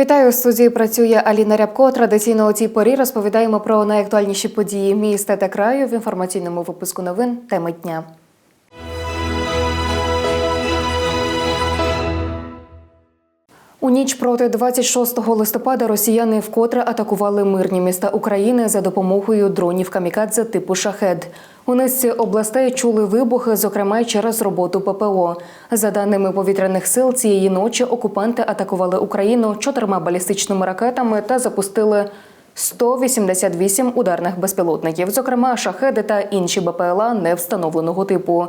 Вітаю у студії. Працює Аліна Рябко. Традиційно у цій порі розповідаємо про найактуальніші події міста та краю в інформаційному випуску новин теми дня. У ніч проти 26 листопада росіяни вкотре атакували мирні міста України за допомогою дронів камікадзе типу шахед. У низці областей чули вибухи, зокрема через роботу ППО. За даними повітряних сил, цієї ночі окупанти атакували Україну чотирма балістичними ракетами та запустили 188 ударних безпілотників, зокрема шахеди та інші БПЛА невстановленого типу.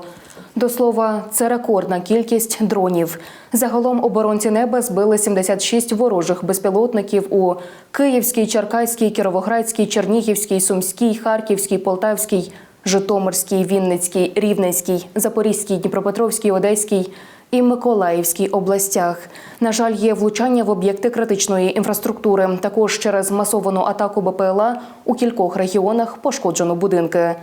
До слова, це рекордна кількість дронів. Загалом оборонці неба збили 76 ворожих безпілотників у Київській, Черкаській, Кіровоградській, Чернігівській, Сумській, Харківській, Полтавській, Житомирській, Вінницькій, Рівненській, Запорізькій, Дніпропетровській, Одеській і Миколаївській областях. На жаль, є влучання в об'єкти критичної інфраструктури. Також через масовану атаку БПЛА у кількох регіонах пошкоджено будинки.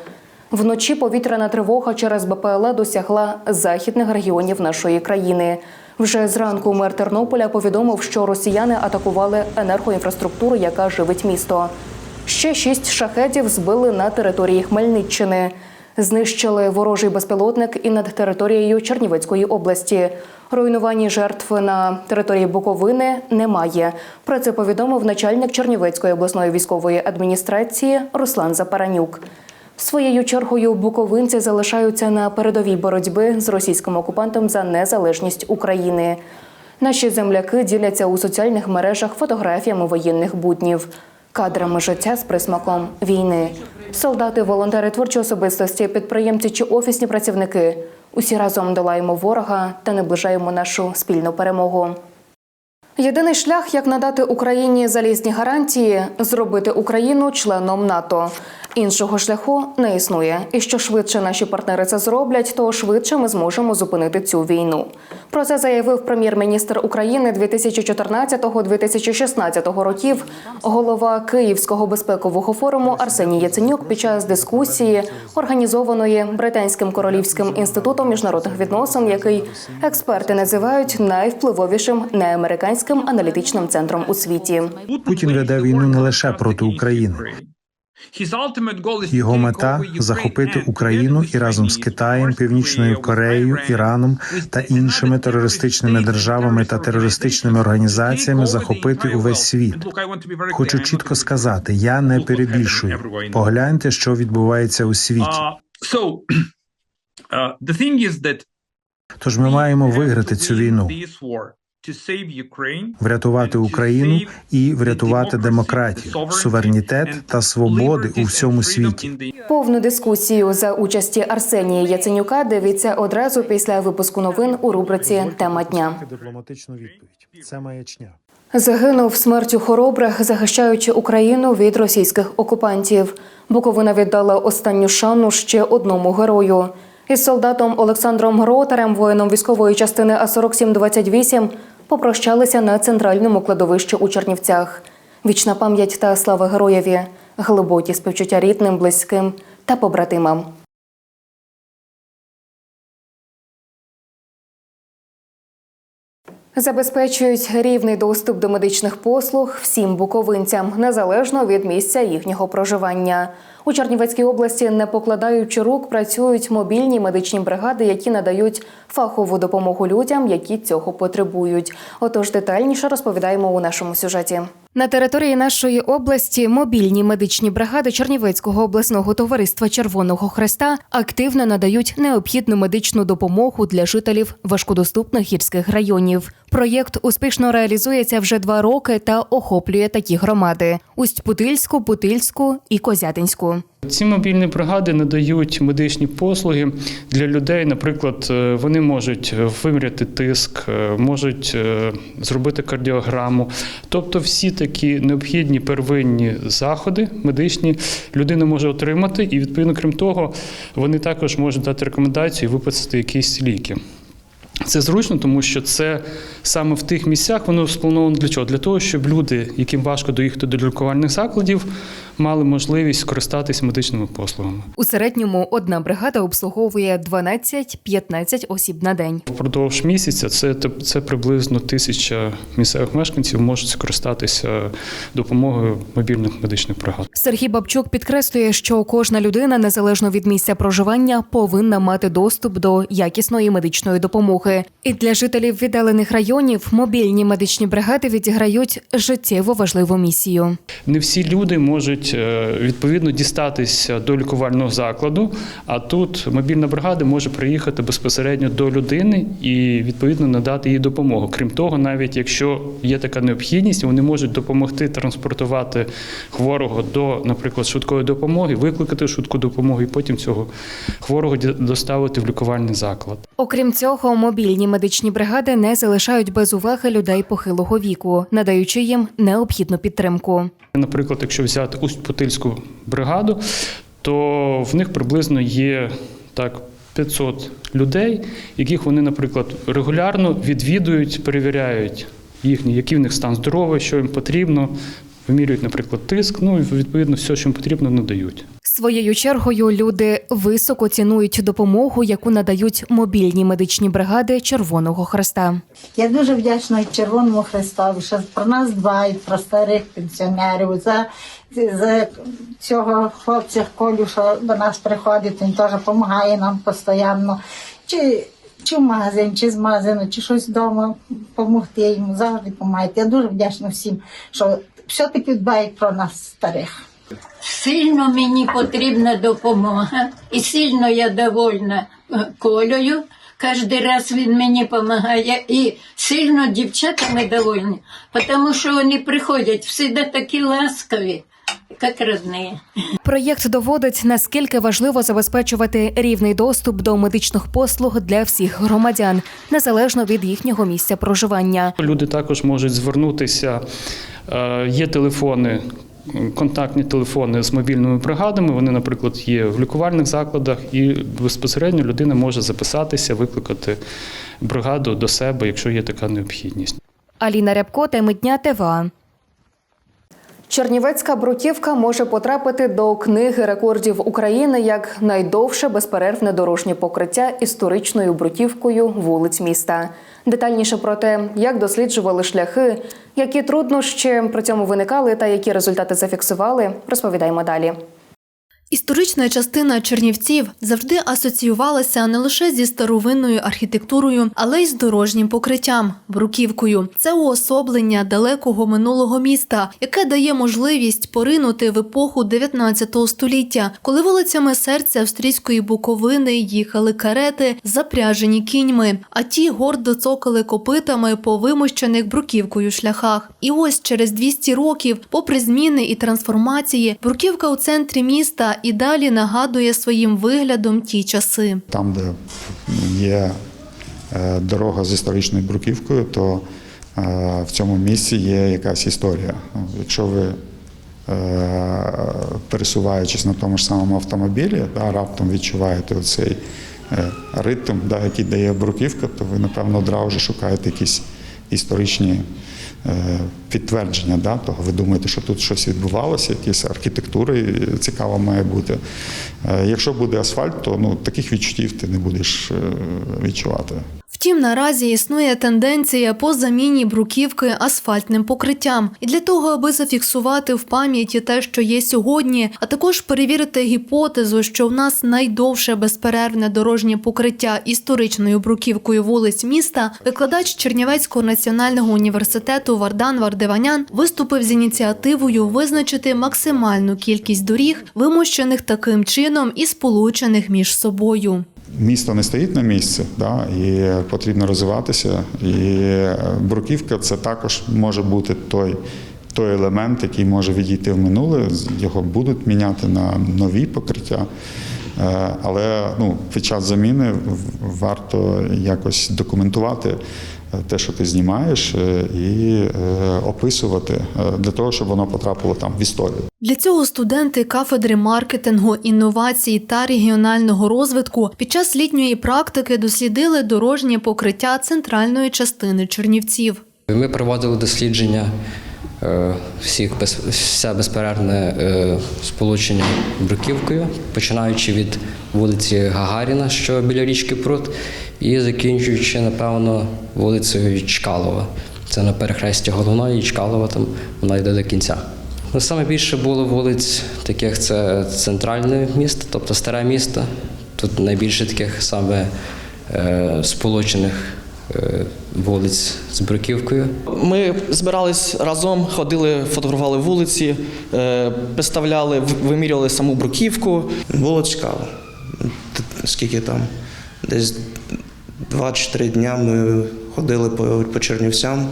Вночі повітряна тривога через БПЛА досягла західних регіонів нашої країни. Вже зранку мер Тернополя повідомив, що росіяни атакували енергоінфраструктуру, яка живить місто. Ще шість шахедів збили на території Хмельниччини. Знищили ворожий безпілотник і над територією Чернівецької області. Руйнувані жертв на території Буковини немає. Про це повідомив начальник Чернівецької обласної військової адміністрації Руслан Запаранюк. Своєю чергою буковинці залишаються на передовій боротьби з російським окупантом за незалежність України. Наші земляки діляться у соціальних мережах фотографіями воєнних буднів, кадрами життя з присмаком війни. Солдати, волонтери, творчі особистості, підприємці чи офісні працівники. Усі разом долаємо ворога та наближаємо нашу спільну перемогу. Єдиний шлях, як надати Україні залізні гарантії, зробити Україну членом НАТО. Іншого шляху не існує. І що швидше наші партнери це зроблять, то швидше ми зможемо зупинити цю війну. Про це заявив прем'єр-міністр України 2014-2016 років, голова Київського безпекового форуму Арсеній Яценюк під час дискусії, організованої британським королівським інститутом міжнародних відносин, який експерти називають найвпливовішим неамериканським аналітичним центром у світі. Путін веде війну не лише проти України. Його мета захопити Україну і разом з Китаєм, Північною Кореєю, Іраном та іншими терористичними державами та терористичними організаціями захопити увесь світ. Хочу чітко сказати: я не перебільшую. Погляньте, що відбувається у світі. Тож ми маємо виграти цю війну, врятувати Україну і врятувати демократію, суверенітет та свободи у всьому світі. Повну дискусію за участі Арсенія Яценюка дивіться одразу після випуску новин у рубриці Тема дня. Дипломатичну відповідь це маячня. Загинув смертю хоробрих, захищаючи Україну від російських окупантів. Буковина віддала останню шану ще одному герою. Із солдатом Олександром Гротарем, воїном військової частини А 4728 попрощалися на центральному кладовищі у Чернівцях. Вічна пам'ять та слава героєві, глибокі співчуття рідним, близьким та побратимам. Забезпечують рівний доступ до медичних послуг всім буковинцям, незалежно від місця їхнього проживання. У Чернівецькій області, не покладаючи рук, працюють мобільні медичні бригади, які надають фахову допомогу людям, які цього потребують. Отож, детальніше розповідаємо у нашому сюжеті. На території нашої області мобільні медичні бригади Чернівецького обласного товариства Червоного Хреста активно надають необхідну медичну допомогу для жителів важкодоступних гірських районів. Проєкт успішно реалізується вже два роки та охоплює такі громади: Усть-Путильську, Путильську і Козятинську. Ці мобільні бригади надають медичні послуги для людей. Наприклад, е, вони можуть виміряти тиск, е, можуть е, зробити кардіограму. Тобто, всі такі необхідні первинні заходи медичні людина може отримати, і відповідно, крім того, вони також можуть дати рекомендацію і виписати якісь ліки. Це зручно, тому що це саме в тих місцях воно сплановано для чого? Для того, щоб люди, яким важко доїхати до лікувальних закладів, мали можливість скористатися медичними послугами. У середньому одна бригада обслуговує 12-15 осіб на день. Впродовж місяця це, це приблизно тисяча місцевих мешканців можуть скористатися допомогою мобільних медичних бригад. Сергій Бабчук підкреслює, що кожна людина, незалежно від місця проживання, повинна мати доступ до якісної медичної допомоги. І для жителів віддалених районів мобільні медичні бригади відіграють життєво важливу місію. Не всі люди можуть е, відповідно дістатися до лікувального закладу, а тут мобільна бригада може приїхати безпосередньо до людини і відповідно надати їй допомогу. Крім того, навіть якщо є така необхідність, вони можуть допомогти транспортувати хворого до, наприклад, швидкої допомоги, викликати швидку допомогу і потім цього хворого доставити в лікувальний заклад. Окрім цього, мобільні медичні бригади не залишають без уваги людей похилого віку, надаючи їм необхідну підтримку. Наприклад, якщо взяти Усть-Путильську бригаду, то в них приблизно є так 500 людей, яких вони, наприклад, регулярно відвідують, перевіряють їхній, який в них стан здоров'я, що їм потрібно, вимірюють, наприклад, тиск, ну і відповідно все, що їм потрібно, надають. Своєю чергою люди високо цінують допомогу, яку надають мобільні медичні бригади Червоного Хреста. Я дуже вдячна Червоному Христові, що про нас дбають, про старих пенсіонерів, за, за цього хлопця Колю, що до нас приходить, він теж допомагає нам постійно. Чи, чи в магазин, чи з магазину, чи щось вдома допомогти йому, завжди допомагають. Я дуже вдячна всім, що все-таки дбають про нас старих. Сильно мені потрібна допомога, і сильно я довольна е, колею. Кожен раз він мені допомагає, і сильно дівчатами довольні, тому що вони приходять всі такі ласкаві, як родні. Проєкт доводить, наскільки важливо забезпечувати рівний доступ до медичних послуг для всіх громадян, незалежно від їхнього місця проживання. Люди також можуть звернутися. е, Є телефони, контактні телефони з мобільними бригадами. Вони, наприклад, є в лікувальних закладах, і безпосередньо людина може записатися, викликати бригаду до себе, якщо є така необхідність. Аліна Рябко, теми дня ТВА. Чернівецька бруківка може потрапити до книги рекордів України як найдовше безперервне дорожнє покриття історичною бруківкою вулиць міста. Детальніше про те, як досліджували шляхи, які труднощі при цьому виникали та які результати зафіксували, розповідаємо далі. Історична частина Чернівців завжди асоціювалася не лише зі старовинною архітектурою, але й з дорожнім покриттям бруківкою. Це уособлення далекого минулого міста, яке дає можливість поринути в епоху 19 століття, коли вулицями серця австрійської буковини їхали карети, запряжені кіньми, а ті гордо цокали копитами по вимощених бруківкою шляхах. І ось через 200 років, попри зміни і трансформації, бруківка у центрі міста і далі нагадує своїм виглядом ті часи. Там, де є е, дорога з історичною бруківкою, то е, в цьому місці є якась історія. Якщо ви е, пересуваючись на тому ж самому автомобілі, да, раптом відчуваєте оцей ритм, да, який дає бруківка, то ви, напевно, одразу шукаєте якісь історичні підтвердження да, того. Ви думаєте, що тут щось відбувалося, якісь архітектури цікаво має бути. Е, Якщо буде асфальт, то ну, таких відчуттів ти не будеш е, відчувати. Втім, наразі існує тенденція по заміні бруківки асфальтним покриттям. І для того, аби зафіксувати в пам'яті те, що є сьогодні, а також перевірити гіпотезу, що в нас найдовше безперервне дорожнє покриття історичною бруківкою вулиць міста, викладач Чернівецького національного університету Вардан Вардиванян виступив з ініціативою визначити максимальну кількість доріг, вимощених таким чином і сполучених між собою. Місто не стоїть на місці, да, і потрібно розвиватися. І е, бруківка це також може бути той, той елемент, який може відійти в минуле. Його будуть міняти на нові покриття. Е, Але ну, під час заміни варто якось документувати те, що ти знімаєш, е, і е, описувати е, для того, щоб воно потрапило там в історію. Для цього студенти кафедри маркетингу, інновацій та регіонального розвитку під час літньої практики дослідили дорожнє покриття центральної частини Чернівців. Ми проводили дослідження всіх без, все безперервне е, сполучення бруківкою, починаючи від вулиці Гагаріна, що біля річки Прут, і закінчуючи, напевно, вулицею Чкалова. Це на перехресті головної і Чкалова, там вона йде до кінця. Ну, саме більше було вулиць таких це центральне місто, тобто старе місто. Тут найбільше таких саме е, сполучених е, вулиць з бруківкою. Ми збирались разом, ходили, фотографували вулиці, е, представляли, в- вимірювали саму бруківку. Було цікаво. Скільки там? Десь 2-3 дня ми ходили по, по Чернівцям.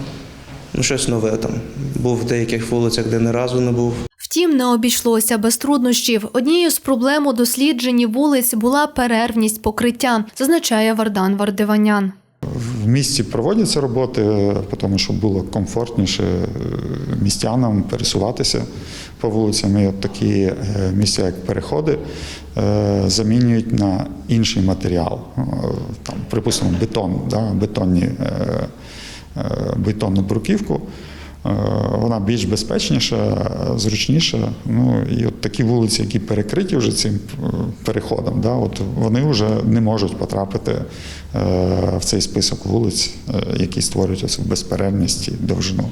Ну, щось нове там. Був в деяких вулицях, де ні разу не був. Втім, не обійшлося без труднощів. Однією з проблем у дослідженні вулиць була перервність покриття, зазначає Вардан Вардиванян. В місті проводяться роботи, тому що було комфортніше е, містянам пересуватися по вулицям. І от такі е, місця, як переходи, е, замінюють на інший матеріал. Там, припустимо, бетон, да, бетонні, бетонну бруківку. Е, Вона більш безпечніша, зручніша. Ну і от такі вулиці, які перекриті вже цим е, переходом, да, от вони вже не можуть потрапити е, в цей список вулиць, які створюють безперервність і довжину.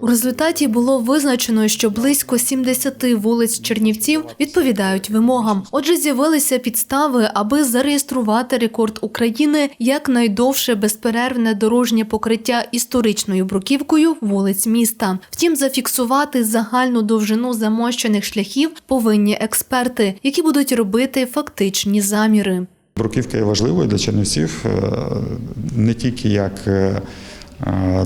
У результаті було визначено, що близько 70 вулиць Чернівців відповідають вимогам. Отже, з'явилися підстави, аби зареєструвати рекорд України як найдовше безперервне дорожнє покриття історичною бруківкою вулиць міста. Втім, зафіксувати загальну довжину замощених шляхів повинні експерти, які будуть робити фактичні заміри. Бруківка є важливою для чернівців е, не тільки як е,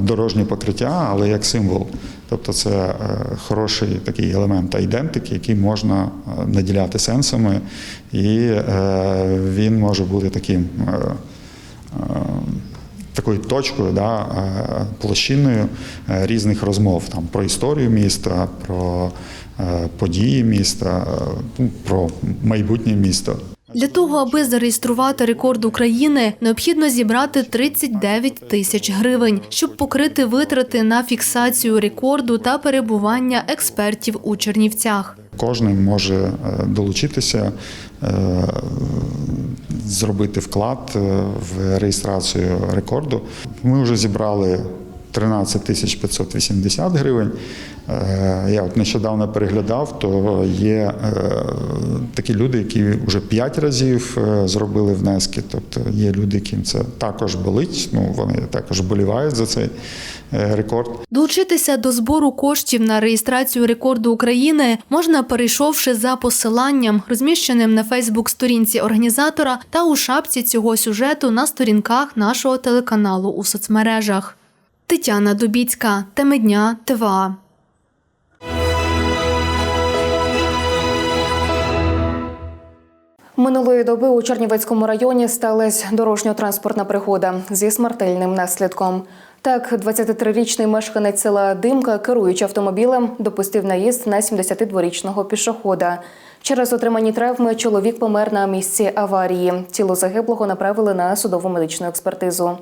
дорожнє покриття, але як символ. Тобто це е, хороший такий елемент айдентики, який можна е, наділяти сенсами, і е, він може бути таким. е, е, Такою точкою, да, е, площиною е, різних розмов там про історію міста, про е, події міста, е, ну, про майбутнє міста. Для того, аби зареєструвати рекорд України, необхідно зібрати 39 тисяч гривень, щоб покрити витрати на фіксацію рекорду та перебування експертів у Чернівцях. Кожен може е, долучитися, е, зробити вклад е, в реєстрацію рекорду. Ми вже зібрали 13 тисяч 580 гривень. Е, Я от нещодавно переглядав, то є е, такі люди, які вже 5 разів е, зробили внески. Тобто є люди, яким це також болить. Ну вони також болівають за цей рекорд. Долучитися до збору коштів на реєстрацію рекорду України можна, перейшовши за посиланням, розміщеним на Фейсбук-сторінці організатора та у шапці цього сюжету на сторінках нашого телеканалу у соцмережах. Тетяна Дубіцька, Теми дня, ТВА. Минулої доби у Чернівецькому районі сталася дорожньо-транспортна пригода зі смертельним наслідком. Так, 23-річний мешканець села Димка, керуючи автомобілем, допустив наїзд на 72-річного пішохода. Через отримані травми чоловік помер на місці аварії. Тіло загиблого направили на судову медичну експертизу.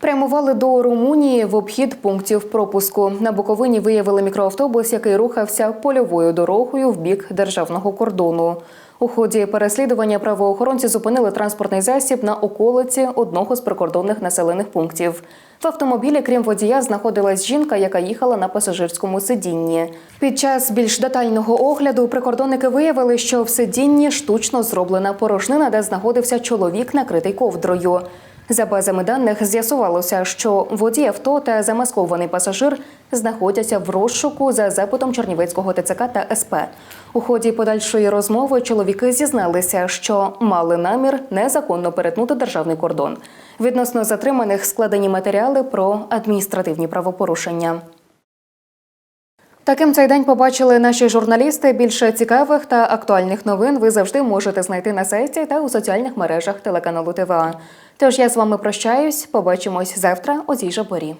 Прямували до Румунії в обхід пунктів пропуску. На Буковині виявили мікроавтобус, який рухався польовою дорогою в бік державного кордону. У ході переслідування правоохоронці зупинили транспортний засіб на околиці одного з прикордонних населених пунктів. В автомобілі, крім водія, знаходилась жінка, яка їхала на пасажирському сидінні. Під час більш детального огляду прикордонники виявили, що в сидінні штучно зроблена порожнина, де знаходився чоловік, накритий ковдрою. За базами даних з'ясувалося, що водій авто та замаскований пасажир знаходяться в розшуку за запитом Чернівецького ТЦК та СП. У ході подальшої розмови чоловіки зізналися, що мали намір незаконно перетнути державний кордон. Відносно затриманих складені матеріали про адміністративні правопорушення. Таким цей день побачили наші журналісти. Більше цікавих та актуальних новин ви завжди можете знайти на сайті та у соціальних мережах телеканалу ТВА. Тож я з вами прощаюсь. Побачимось завтра о цій же порі.